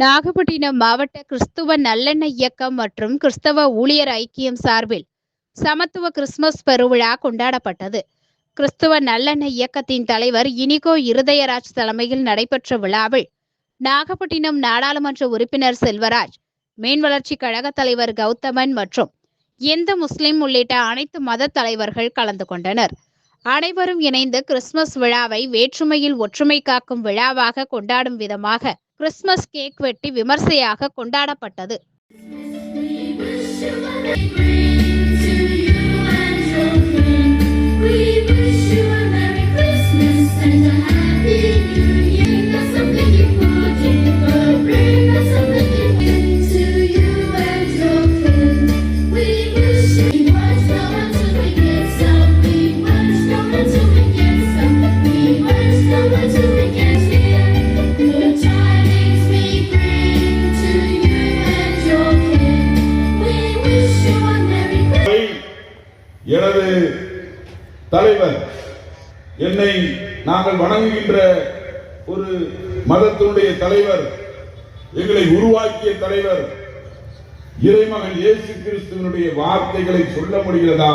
நாகப்பட்டினம் மாவட்ட கிறிஸ்துவ நல்லெண்ணெய் இயக்கம் மற்றும் கிறிஸ்தவ ஊழியர் ஐக்கியம் சார்பில் சமத்துவ கிறிஸ்துமஸ் பெருவிழா கொண்டாடப்பட்டது. கிறிஸ்துவ நல்லெண்ணெய் இயக்கத்தின் தலைவர் இனிகோ இருதயராஜ் தலைமையில் நடைபெற்ற விழாவில் நாகப்பட்டினம் நாடாளுமன்ற உறுப்பினர் செல்வராஜ் மீன் வளர்ச்சி கழக தலைவர் கௌதமன் மற்றும் இந்து முஸ்லிம் உள்ளிட்ட அனைத்து மத தலைவர்கள் கலந்து கொண்டனர். அனைவரும் இணைந்து கிறிஸ்துமஸ் விழாவை வேற்றுமையில் ஒற்றுமை காக்கும் விழாவாக கொண்டாடும் விதமாக கிறிஸ்துமஸ் கேக் வெட்டி விமர்சையாக கொண்டாடப்பட்டது. We எனது தலைவர் என்னை நாங்கள் வணங்குகின்ற ஒரு மதத்தினுடைய தலைவர் எங்களை உருவாக்கிய தலைவர் இறைமகன் இயேசு கிறிஸ்துவனுடைய வார்த்தைகளை சொல்ல முடிகிறதா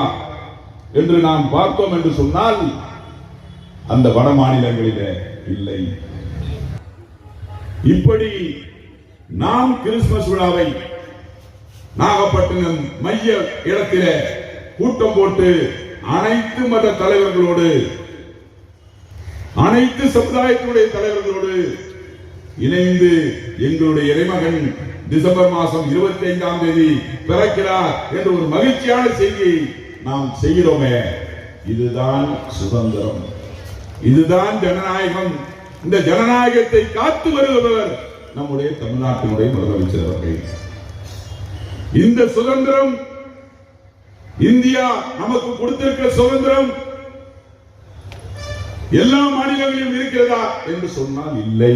என்று நாம் பார்த்தோம் என்று சொன்னால் அந்த வட மாநிலங்களிலே இல்லை. இப்படி நாம் கிறிஸ்துமஸ் விழாவை நாகப்பட்டினம் மைய இடத்திலே கூட்டம் போட்டு அனைத்து மத தலைவர்களோடு அனைத்து சமுதாயத்தினுடைய தலைவர்களோடு இணைந்து எங்களுடைய இறைமகன் டிசம்பர் மாதம் இருபத்தி ஐந்தாம் தேதி பிறக்கிறார் என்ற ஒரு மகிழ்ச்சியான செய்தியை நாம் செய்கிறோமே. இதுதான் சுதந்திரம். இதுதான் ஜனநாயகம். இந்த ஜனநாயகத்தை காத்து வருபவர் நம்முடைய தமிழ்நாட்டினுடைய முதலமைச்சர் அவர்கள். இந்த சுதந்திரம் இந்தியா நமக்கு கொடுத்திருக்கிற சுதந்திரம் எல்லா மாநிலங்களிலும் இருக்கிறதா என்று சொன்னால் இல்லை.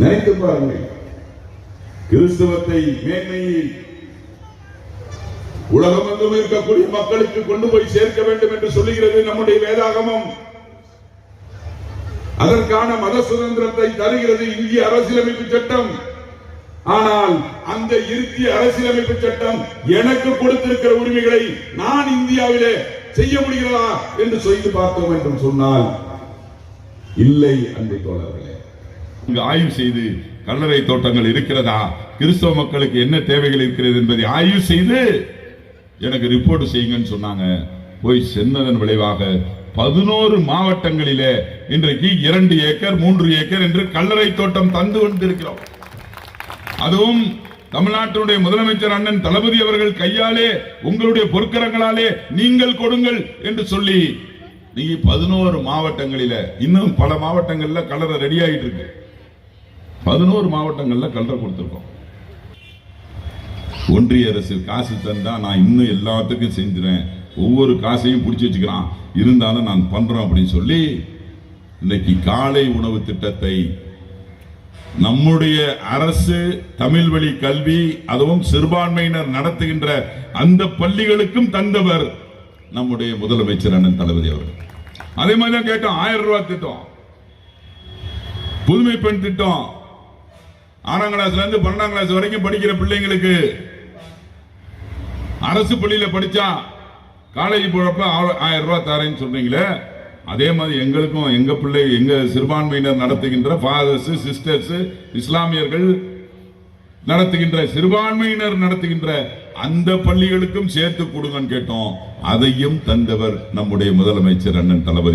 நினைத்து பாருங்கள். கிறிஸ்தவத்தை மேன்மையை உலகமெங்கும் இருக்கக்கூடிய மக்களுக்கு கொண்டு போய் சேர்க்க வேண்டும் என்று சொல்லுகிறது நம்முடைய வேதாகமம். அதற்கான மத சுதந்திரத்தை தருகிறது இந்திய அரசியலமைப்பு சட்டம். ஆனால் அந்த இறுதி அரசியலமைப்பு சட்டம் எனக்கு கொடுத்திருக்கிற உரிமைகளை நான் இந்தியாவிலே செய்ய முடிகிறதா என்று சொல்லி பார்த்தோம் என்று சொன்னால் இல்லை அன்பு தோழர்களே. இங்கு ஆய்வு செய்து கல்லறை தோட்டங்கள் இருக்கிறதா? கிறிஸ்தவ மக்களுக்கு என்ன தேவைகள் இருக்கிறது என்பதை ஆய்வு செய்து எனக்கு ரிப்போர்ட் செய்யுங்கன்னு சொன்னாங்க. போய் சென்னதன் விளைவாக பதினோரு மாவட்டங்களிலே இன்றைக்கு இரண்டு ஏக்கர் மூன்று ஏக்கர் என்று கல்லறை தோட்டம் தந்து கொண்டிருக்கிறோம் அதுவும் தமிழ்நாட்டினுடைய முதலமைச்சர் அண்ணன் தளபதி அவர்கள் கையாலே உங்களுடைய பொற்கரங்களாலே நீங்கள் கொடுங்கள் என்று சொல்லி நீங்க பதினோரு மாவட்டங்களில இன்னும் பல மாவட்டங்கள்ல கலரை ரெடி ஆகிட்டு இருக்கு பதினோரு மாவட்டங்கள்ல கலரை கொடுத்திருக்கோம். ஒன்றிய அரசு காசு தந்தா நான் இன்னும் எல்லாத்துக்கும் செஞ்சுறேன். ஒவ்வொரு காசையும் பிடிச்சி வச்சுக்கிறான். இருந்தாலும் நான் பண்றோம் அப்படின்னு சொல்லி இன்னைக்கு காலை உணவு திட்டத்தை நம்முடைய அரசு தமிழ் வழி கல்வி அதுவும் சிறுபான்மையினர் நடத்துகின்ற அந்த பள்ளிகளுக்கும் தந்தவர் நம்முடைய முதலமைச்சர் அண்ணன் தளபதி அவர்கள். அதே மாதிரி தான் கேட்டோம் ஆயிரம் ரூபாய் திட்டம். புதுமை பெண் திட்டம். ஆறாம் கிளாஸ்ல இருந்து பன்னெண்டாம் கிளாஸ் வரைக்கும் படிக்கிற பிள்ளைங்களுக்கு அரசு பள்ளியில படிச்சா காலேஜ் போறப்ப ஆயிரம் ரூபாய் தரேன்னு சொல்றீங்களே அதே மாதிரி எங்களுக்கும் எங்க பிள்ளை எங்க சிறுபான்மையினர் நடத்துகின்ற ஃபாதர்ஸ் சிஸ்டர்ஸ் இஸ்லாமியர்கள் நடத்துகின்ற சிறுபான்மையினர் நடத்துகின்ற அந்த பள்ளிகளுக்கும் சேர்த்து கொடுங்கன்னு கேட்டோம். அதையும் தந்தவர் நம்முடைய முதலமைச்சர் அண்ணன் தளபதி